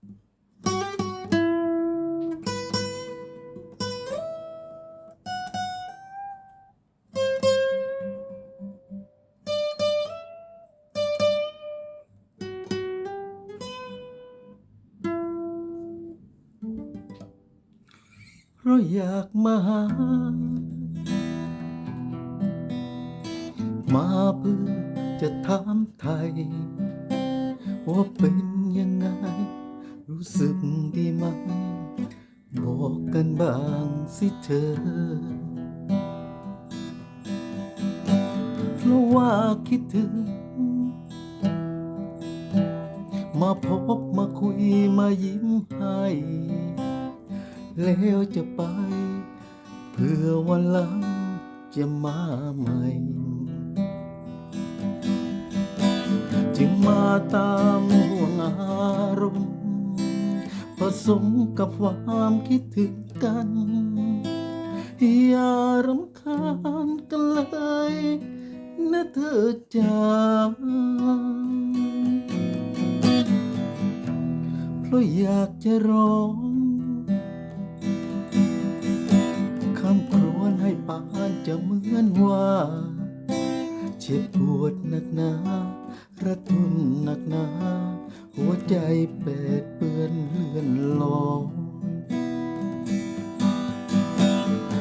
เพราะอยากมาหา มาเพื่อจะถามไทย ว่าเป็นยังไง รู้สึกดีไหม บอกกันบ้างสิเธอ เพราะว่าคิดถึง มาพบมาคุยมายิ้มให้ แล้วจะไป เพื่อวันหลังจะมาใหม่ จึงมาตาม สมกับความคิดถึงกัน อย่ารำคาญกันเลยนะเธอจ้าเพราะอยากจะร้องคำครวญให้ปานจะเหมือนว่า เจ็บปวดหนักหนาระทมหนักหนา หัวใจเปดเปื้อนเลื่อนลอย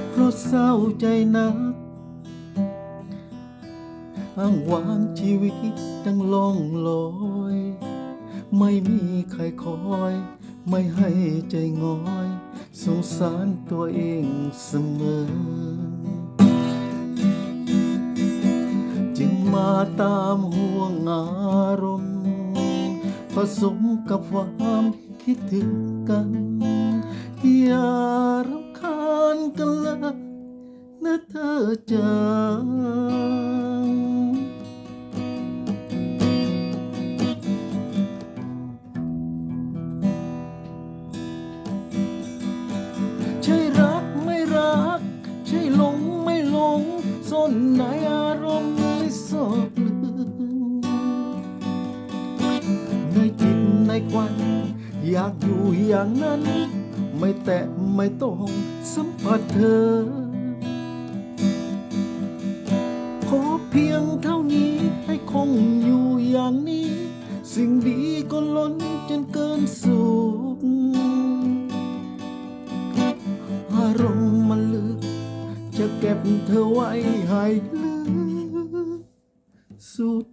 เพราะเศร้าใจนักอ้างวางชีวิตดังล่องลอย ไม่มีใครคอย ไม่ให้ใจง้อย สงสารตัวเองเสมอ จึงมาตามห่วงอารมณ์ สมกับความคิดถึงกันอย่ารำคาญกันลยนะเธอจ้าใช่รักไม่รัก ใช่หลงไม่หลงซ่อนใน ในจิตในควัน อยากอยู่อย่างนั้น ไม่แตะไม่ต้องสัมผัสเธอ ขอเพียงเท่านี้ให้คงอยู่อย่างนี้ สิ่งดีก็ล้นจนเกินสุขอารมณ์มันลึก จะเก็บเธอไว้ให้ลึกสุด